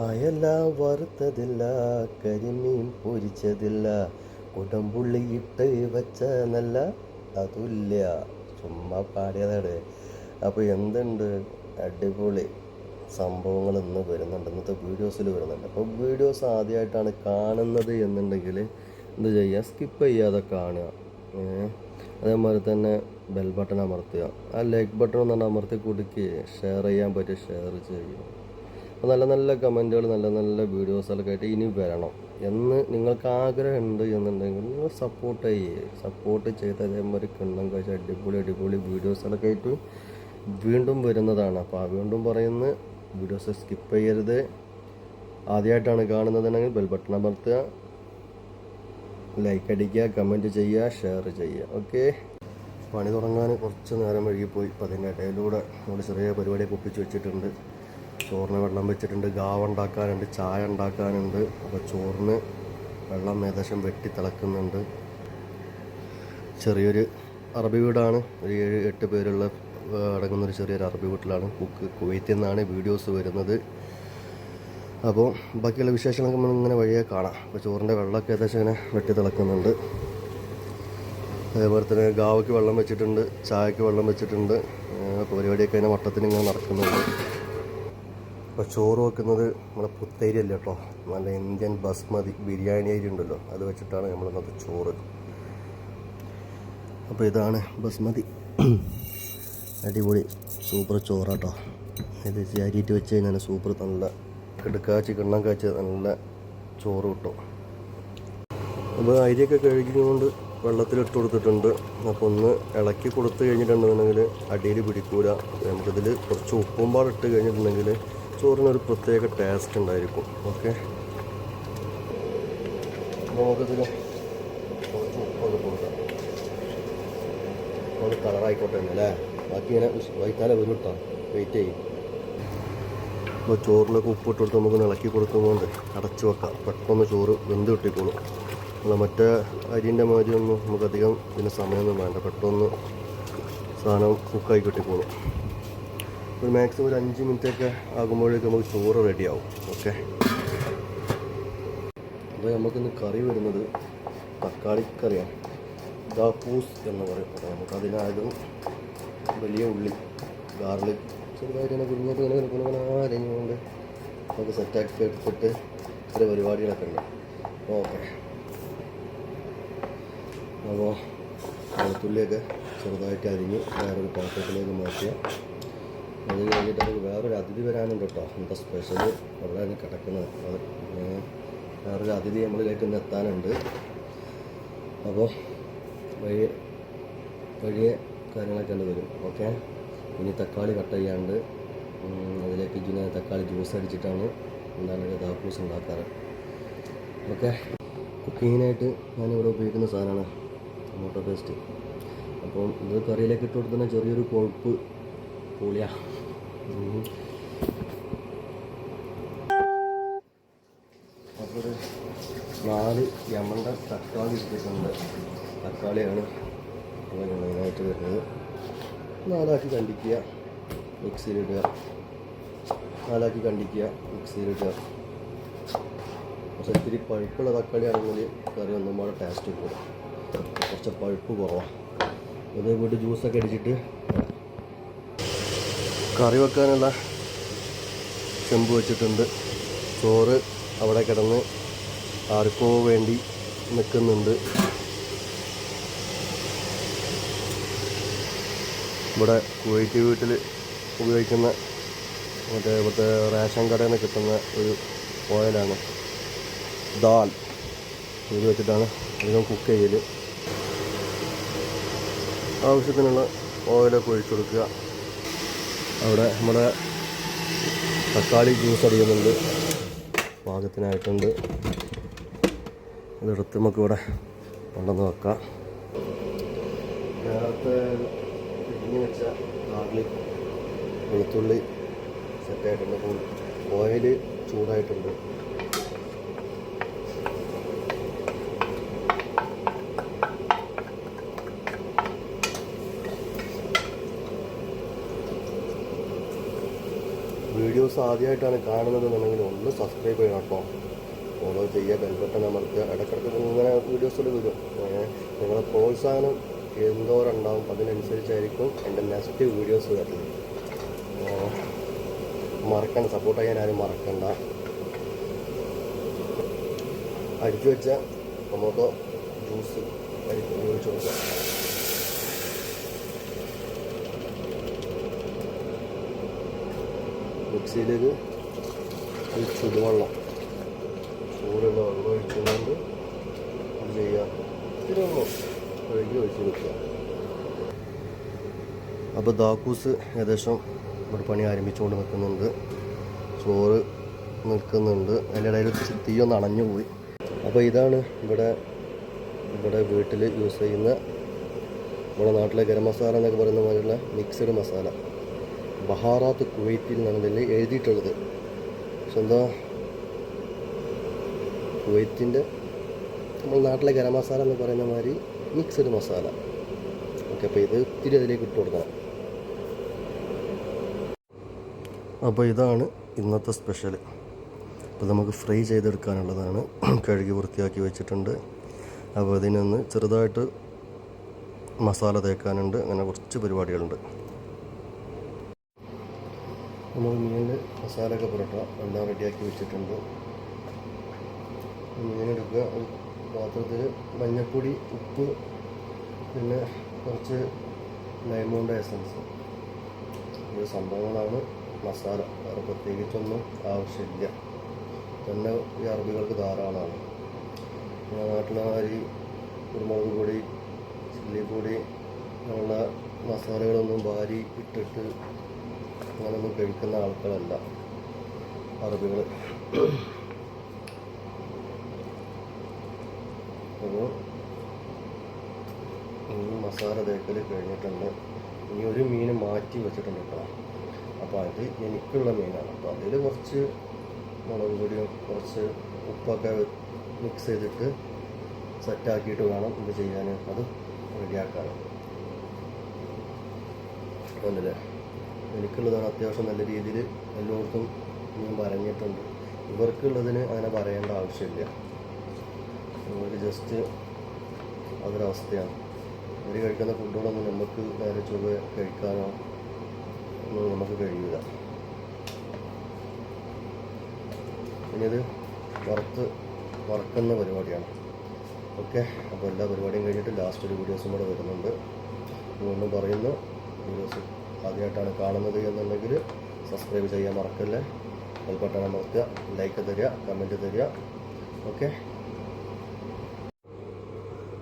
അയല വറുത്തതില്ല കരിമീൻ പൊരിച്ചതില്ല കുടമ്പുള്ളി ഇട്ട് വെച്ച നല്ല അതുല്ല ചുമ്മാ പാടിയതാണ് അപ്പോൾ എന്തുണ്ട്? അടിപൊളി സംഭവങ്ങൾ ഇന്ന് വരുന്നുണ്ട്. ഇന്നത്തെ വീഡിയോസിൽ വരുന്നുണ്ട്. അപ്പോൾ വീഡിയോസ് ആദ്യമായിട്ടാണ് കാണുന്നത് എന്നുണ്ടെങ്കിൽ എന്ത് ചെയ്യുക? സ്കിപ്പ് ചെയ്യാതെ കാണുക? അതേമാതിരി തന്നെ ബെൽ ബട്ടൺ അമർത്തുക. ആ ലൈക്ക് ബട്ടൺ ഒന്നാണ് അമർത്തി കൊടുക്കുകയും ഷെയർ ചെയ്യാൻ പറ്റിയ ഷെയർ ചെയ്യുക. അപ്പോൾ നല്ല നല്ല കമന്റുകൾ നല്ല നല്ല വീഡിയോസൊക്കെ ആയിട്ട് ഇനി വരണം. എന്ന് നിങ്ങൾക്ക് ആഗ്രഹം ഉണ്ട് എന്നുണ്ടെങ്കിൽ നിങ്ങൾ സപ്പോർട്ട് ചെയ്യേ. സപ്പോർട്ട് ചെയ്ത് അതേമാതിരി കിണ്ണം കഴിച്ച് അടിപൊളി അടിപൊളി വീഡിയോസൊക്കെ ആയിട്ട് വീണ്ടും വരുന്നതാണ്. അപ്പോൾ ആ വീണ്ടും പറയുന്ന വീഡിയോസ് സ്കിപ്പ് ചെയ്യരുത്. ആദ്യമായിട്ടാണ് കാണുന്നതെങ്കിൽ ബെൽ ബട്ടൺ അമർത്തുക. ലൈക്ക് അടിക്കുക കമന്റ് ചെയ്യുക ഷെയർ ചെയ്യുക. ഓക്കെ പണി തുടങ്ങാൻ കുറച്ച് നേരം വഴുകിപ്പോയി അപ്പോൾ അതിന്റെ ഇടയിലൂടെ നമ്മുടെ ചെറിയ പരിപാടിയൊക്കെ ഒപ്പിച്ച് വെച്ചിട്ടുണ്ട്. ചോറിന് വെള്ളം വെച്ചിട്ടുണ്ട് ഗാവ് ഉണ്ടാക്കാനുണ്ട് ചായ ഉണ്ടാക്കാനുണ്ട് അപ്പോൾ ചോറിന് വെള്ളം ഏകദേശം വെട്ടി തിളക്കുന്നുണ്ട്. ചെറിയൊരു അറബി വീടാണ്. ഒരു ഏഴ് എട്ട് പേരുള്ള അടങ്ങുന്ന ഒരു ചെറിയൊരു അറബി വീട്ടിലാണ് കുക്ക് കുവൈത്തിൽ നിന്നാണ് വീഡിയോസ് വരുന്നത്. അപ്പോൾ ബാക്കിയുള്ള വിശേഷങ്ങളൊക്കെ നമ്മൾ ഇങ്ങനെ വഴിയെ കാണാം. അപ്പോൾ ചോറിന്റെ വെള്ളമൊക്കെ ഏകദേശം ഇങ്ങനെ വെട്ടി തിളക്കുന്നുണ്ട്. അതേപോലെ തന്നെ ഗാവയ്ക്ക് വെള്ളം വെച്ചിട്ടുണ്ട് ചായക്ക് വെള്ളം വെച്ചിട്ടുണ്ട്. പരിപാടിയൊക്കെ അതിനെ വട്ടത്തിന് ഇങ്ങനെ നടക്കുന്നുണ്ട്. അപ്പോൾ ചോറ് വെക്കുന്നത് നമ്മളെ പുത്തേരി അല്ല കേട്ടോ നല്ല ഇന്ത്യൻ ബസ്മതി ബിരിയാണി അരി ഉണ്ടല്ലോ അത് വെച്ചിട്ടാണ് നമ്മൾ ഇന്നത്തെ ചോറ്. അപ്പോൾ ഇതാണ് ബസ്മതി. അടിപൊളി സൂപ്പർ ചോറാട്ടോ ഇത് അരിയിട്ട് വെച്ച് കഴിഞ്ഞാൽ സൂപ്പർ നല്ല കിടക്കാച്ചി കിണ്ണം കാച്ചി നല്ല ചോറ് കിട്ടും. അപ്പോൾ അരിയൊക്കെ കഴുകിക്കൊണ്ട് വെള്ളത്തിലിട്ട് കൊടുത്തിട്ടുണ്ട്. അപ്പോൾ ഒന്ന് ഇളക്കി കൊടുത്ത് കഴിഞ്ഞിട്ടുണ്ടെന്നുണ്ടെങ്കിൽ അടിയിൽ പിടിക്കൂല. നമുക്കിതിൽ കുറച്ച് ഉപ്പും പാടിട്ട് കഴിഞ്ഞിട്ടുണ്ടെങ്കിൽ ചോറിനൊരു പ്രത്യേക ടേസ്റ്റ് ഉണ്ടായിരിക്കും. ഓക്കെ നമുക്കിതിൽ കുറച്ച് ഉപ്പൊന്ന് കൊടുക്കാം. ഒന്ന് കളറായിക്കോട്ടെ അല്ലേ? ബാക്കി ഇങ്ങനെ വൈകുന്നേരം വരും കേട്ടോ വെയിറ്റ് ചെയ്യും. ഇപ്പോൾ ചോറിലൊക്കെ ഉപ്പിട്ട് കൊടുത്ത് നമുക്ക് ഇളക്കി കൊടുക്കുന്നതുകൊണ്ട് അടച്ചു വെക്കാം. പെട്ടെന്ന് ചോറ് വെന്ത് കിട്ടിക്കോളും. അല്ല മറ്റേ അരിന്റെ മാതിരി ഒന്നും നമുക്കധികം ഇതിന് സമയമൊന്നും വേണ്ട. പെട്ടെന്ന് സാധനം കുക്കായി കിട്ടിക്കോളും. ഒരു മാക്സിമം ഒരു അഞ്ച് മിനിറ്റൊക്കെ ആകുമ്പോഴേക്കും നമുക്ക് ചോറ് റെഡിയാവും ഓക്കെ അപ്പോൾ നമുക്കിന്ന് കറി വരുന്നത് തക്കാളി കറിയാണ്. ദാപ്പൂസ് എന്ന് പറയും. നമുക്ക് അതിനാദ്യം വലിയ ഉള്ളി ഗാർലിക് ചെറുതായിട്ട് ഇങ്ങനെ കുഞ്ഞിട്ട് ഇങ്ങനെ കുഞ്ഞിങ്ങനെ അരഞ്ഞുകൊണ്ട് നമുക്ക് സെറ്റാക്കി എടുത്തിട്ട് ചില പരിപാടികളൊക്കെ ഉണ്ട്. ഓക്കെ അപ്പോൾ വെളുത്തുള്ളിയൊക്കെ ചെറുതായിട്ട് അരിഞ്ഞ് വേറൊരു പാത്രത്തിലേക്ക് മാറ്റുക അത് കഴിഞ്ഞിട്ട് നമുക്ക് വേറൊരു അതിഥി വരാനുണ്ട് കേട്ടോ. എന്താ സ്പെഷ്യൽ അവിടെയാണ് കിടക്കുന്നത്. വേറൊരു അതിഥി നമ്മളിലേക്ക് ഇന്ന് എത്താനുണ്ട്. അപ്പോൾ വഴി വഴിയെ കാര്യങ്ങളൊക്കെ ഉണ്ട് വരും ഓക്കെ? ഇനി തക്കാളി കട്ട് ചെയ്യാണ്ട് അതിലേക്ക് ഇങ്ങനെ തക്കാളി ജ്യൂസ് അടിച്ചിട്ടാണ് എന്താണ് ദാക്കൂസ് ഉണ്ടാക്കാറ്. ഓക്കെ? കുക്കിങ്ങിനായിട്ട് ഞാനിവിടെ ഉപയോഗിക്കുന്ന സാധനമാണ്. Tomato paste. അപ്പോൾ ഇത് കറിയിലേക്ക് ഇട്ട് കൊടുക്കുന്ന ചെറിയൊരു കൊഴുപ്പ് പൊളിയാ നാല് യമണ്ട തക്കാളി ഇട്ടിട്ടുണ്ട്. തക്കാളിയാണ് വളരെ മെയിനായിട്ട് വരുന്നത്. നാലാക്കി കണ്ടിക്കുക മിക്സിയിലിടുക. നാലാക്കി കണ്ടിക്കുക മിക്സിയിലിടുക. കുറച്ച് ഇത്തിരി പഴുപ്പുള്ള തക്കാളി ആണെങ്കിൽ കറി ഒന്നും കൂടെ ടേസ്റ്റ് കൂടും. കുറച്ച് പഴുപ്പ് കുറവാണ് ഇത് വീട്ട് ജ്യൂസൊക്കെ അടിച്ചിട്ട് കറി വെക്കാനുള്ള ചെമ്പ് വെച്ചിട്ടുണ്ട്. ചോറ് അവിടെ കിടന്ന് ആർക്കോ വേണ്ടി നിൽക്കുന്നുണ്ട്. ഇവിടെ കുവൈറ്റ് വീട്ടിൽ ഉപയോഗിക്കുന്ന മറ്റേ ഇവിടുത്തെ റേഷൻ കടയിൽ നിന്ന് കിട്ടുന്ന ഒരു ഓയിലാണ്. ദാൽ. ഇത് വെച്ചിട്ടാണ് അധികം കുക്ക് ചെയ്യൽ ആവശ്യത്തിനുള്ള ഓയിലൊക്കെ ഒഴിച്ചു കൊടുക്കുക. അവിടെ നമ്മുടെ തക്കാളി ജ്യൂസ് അടിക്കുന്നുണ്ട്. പാകത്തിനായിട്ടുണ്ട്. അതെടുത്ത് നമുക്ക് ഇവിടെ കൊണ്ടുവന്ന് വെക്കാം. നേരത്തെ ഇങ്ങനെ വെച്ച ഗാർലിക് വെളുത്തുള്ളി സെറ്റായിട്ടുണ്ട് ഓയിൽ ചൂടായിട്ടുണ്ട്. വീഡിയോസ് ആദ്യമായിട്ടാണ് കാണുന്നതെന്നുണ്ടെങ്കിൽ ഒന്ന് സബ്സ്ക്രൈബ് ചെയ്യണം കേട്ടോ. ഫോളോ ചെയ്യുക ബെൽബട്ടൺ അമർത്തുക ഇടയ്ക്കിടയ്ക്ക് ഇങ്ങനെ വീഡിയോസിൽ വരും നിങ്ങളെ പ്രോത്സാഹനം എന്തോരുണ്ടാവും അതിനനുസരിച്ചായിരിക്കും എന്റെ നെക്സ്റ്റ് വീഡിയോസ് വരുന്നത്. മറക്കണ്ട. സപ്പോർട്ട് ചെയ്യാൻ ആരും മറക്കണ്ട. അടിച്ചു വെച്ച ടൊമാറ്റോ ജ്യൂസ് ഒഴിച്ചു കൊടുക്കുക. മിക്സിയിലേക്ക് ഒരു ചുടുവെള്ളം ചൂടുള്ള വെള്ളം ഒഴിച്ചുകൊണ്ട് എന്ത് ചെയ്യുക ഇത്തിരി ഒന്ന് കഴുകി ഒഴിച്ച് വെക്കുക. അപ്പോൾ ദാക്കൂസ് ഏകദേശം ഇവിടെ പണി ആരംഭിച്ചുകൊണ്ട് നിൽക്കുന്നുണ്ട്. ചോറ് നിൽക്കുന്നുണ്ട്. അതിന്റെ ഇടയിൽ തീ ഒന്ന് അണഞ്ഞു പോയി. അപ്പോൾ ഇതാണ് ഇവിടെ ഇവിടെ വീട്ടിൽ യൂസ് ചെയ്യുന്ന നമ്മുടെ നാട്ടിലെ ഗരം മസാല എന്നൊക്കെ പറയുന്ന പോലെയുള്ള മിക്സഡ് മസാല. ബഹാറാത്ത് കുവൈത്തിൽ നിന്നാണ് ഇതിൽ എഴുതിയിട്ടുള്ളത്. പക്ഷെ എന്താ? കുവൈറ്റിന്റെ നമ്മൾ നാട്ടിലെ ഗരം മസാല എന്ന് പറയുന്ന മാതിരി മിക്സഡ് മസാല. ഓക്കെ അപ്പോൾ ഇത് ഇത്തിരി അതിലേക്ക് ഇട്ട് കൊടുക്കണം. അപ്പോൾ ഇതാണ് ഇന്നത്തെ സ്പെഷ്യൽ അപ്പോൾ നമുക്ക് ഫ്രൈ ചെയ്തെടുക്കാനുള്ളതാണ്. കഴുകി വൃത്തിയാക്കി വെച്ചിട്ടുണ്ട്. അപ്പോൾ ഇതിനൊന്ന് ചെറുതായിട്ട് മസാല തേക്കാനുണ്ട്. അങ്ങനെ കുറച്ച് പരിപാടികളുണ്ട്. നമ്മൾ മീനിൽ മസാലയൊക്കെ പുരട്ടുക. എല്ലാം റെഡിയാക്കി വെച്ചിട്ടുണ്ട്. മീനെടുക്കുക പാത്രത്തിൽ മഞ്ഞൾപ്പൊടി ഉപ്പ് പിന്നെ കുറച്ച് ലൈമോണ്ട എസൻസ്. ഈ സംഭവങ്ങളാണ്. മസാല വേറെ പ്രത്യേകിച്ചൊന്നും ആവശ്യമില്ല. തന്നെ ഈ അറബികൾക്ക് ധാരാളമാണ്. നമ്മുടെ നാട്ടിലെ അരി കുരുമുളക് പൊടി ചില്ലി പൊടി അങ്ങനെയുള്ള മസാലകളൊന്നും വാരി ഇട്ടിട്ട് അങ്ങനെയൊന്നും കഴിക്കുന്ന ആൾക്കാരല്ല. അറബികൾ. അപ്പോൾ ഇനി മസാല തേക്കൽ കഴിഞ്ഞിട്ടുണ്ട്. ഇനി ഒരു മീൻ മാറ്റി വെച്ചിട്ടുണ്ട് കേട്ടോ. അപ്പോൾ അത് എനിക്കുള്ള മീനാണ്. അപ്പോൾ അതിൽ കുറച്ച് മുളക് പൊടിയും കുറച്ച് ഉപ്പൊക്കെ മിക്സ് ചെയ്തിട്ട് സെറ്റാക്കിയിട്ട് വേണം ഇത് ചെയ്യാൻ അത് റെഡിയാക്കാൻ കണ്ടില്ലേ എനിക്കുള്ളതാണ് അത്യാവശ്യം നല്ല രീതിയിൽ എല്ലായിടത്തും ഞാൻ പറഞ്ഞിട്ടുണ്ട്. ഇവർക്കുള്ളതിന് അങ്ങനെ പറയേണ്ട ആവശ്യമില്ല. ഇവർ ജസ്റ്റ് അതൊരവസ്ഥയാണ്. ഇവർ കഴിക്കുന്ന ഫുഡുകളൊന്നും നമുക്ക് നേരെ ചുവ കഴിക്കാനോ ഒന്നും നമുക്ക് കഴിയില്ല പിന്നെ ഇത് വറുത്ത് വറക്കുന്ന പരിപാടിയാണ്. ഓക്കെ അപ്പോൾ എല്ലാ പരിപാടിയും കഴിഞ്ഞിട്ട് ലാസ്റ്റ് ഒരു വീഡിയോസും കൂടെ വരുന്നുണ്ട്. വീണ്ടും പറയുന്നു. വീഡിയോസ് ആദ്യമായിട്ടാണ് കാണുന്നത് എന്നുണ്ടെങ്കിൽ സബ്സ്ക്രൈബ് ചെയ്യാൻ മറക്കല്ലേ? അതുപോലെ അമർത്തുക ലൈക്ക് തരിക കമന്റ് തരിക. ഓക്കെ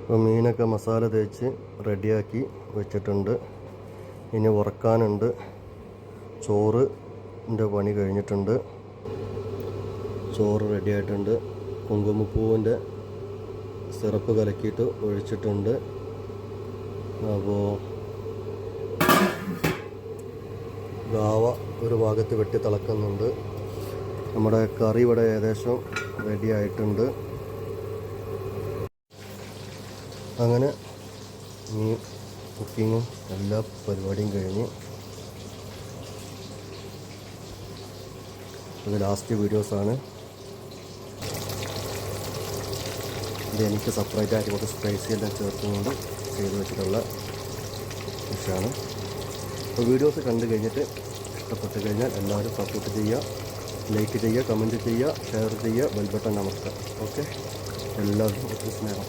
അപ്പോൾ മീനൊക്കെ മസാല തേച്ച് റെഡിയാക്കി വെച്ചിട്ടുണ്ട്. ഇനി ഉറക്കാനുണ്ട് ചോറിന്റെ പണി കഴിഞ്ഞിട്ടുണ്ട്. ചോറ് റെഡിയായിട്ടുണ്ട് കുങ്കുമപ്പൂവിന്റെ സിറപ്പ് കലക്കിയിട്ട് ഒഴിച്ചിട്ടുണ്ട്. അപ്പോൾ ഗാവ ഒരു ഭാഗത്ത് വെട്ടി തിളക്കുന്നുണ്ട്. നമ്മുടെ കറി ഇവിടെ ഏകദേശം റെഡി ആയിട്ടുണ്ട്. അങ്ങനെ ഈ കുക്കിങ്ങും എല്ലാ പരിപാടിയും കഴിഞ്ഞ് ഇത് ലാസ്റ്റ് വീഡിയോസാണ് ഇത് എനിക്ക് സെപ്പറേറ്റ് ആയിട്ട് കുറച്ച് സ്പൈസി എല്ലാം ചേർത്തുകൊണ്ട് ചെയ്ത് വെച്ചിട്ടുള്ള ഡിഷാണ് അപ്പോൾ വീഡിയോസ് കണ്ടു കഴിഞ്ഞിട്ട് ഇഷ്ടപ്പെട്ട് കഴിഞ്ഞാൽ എല്ലാവരും സപ്പോർട്ട് ചെയ്യുക ലൈക്ക് ചെയ്യുക കമന്റ് ചെയ്യുക ഷെയർ ചെയ്യുക ബെൽബട്ടൻ അമർത്തുക. ഓക്കെ എല്ലാവർക്കും ഒത്തിരി സ്നേഹം.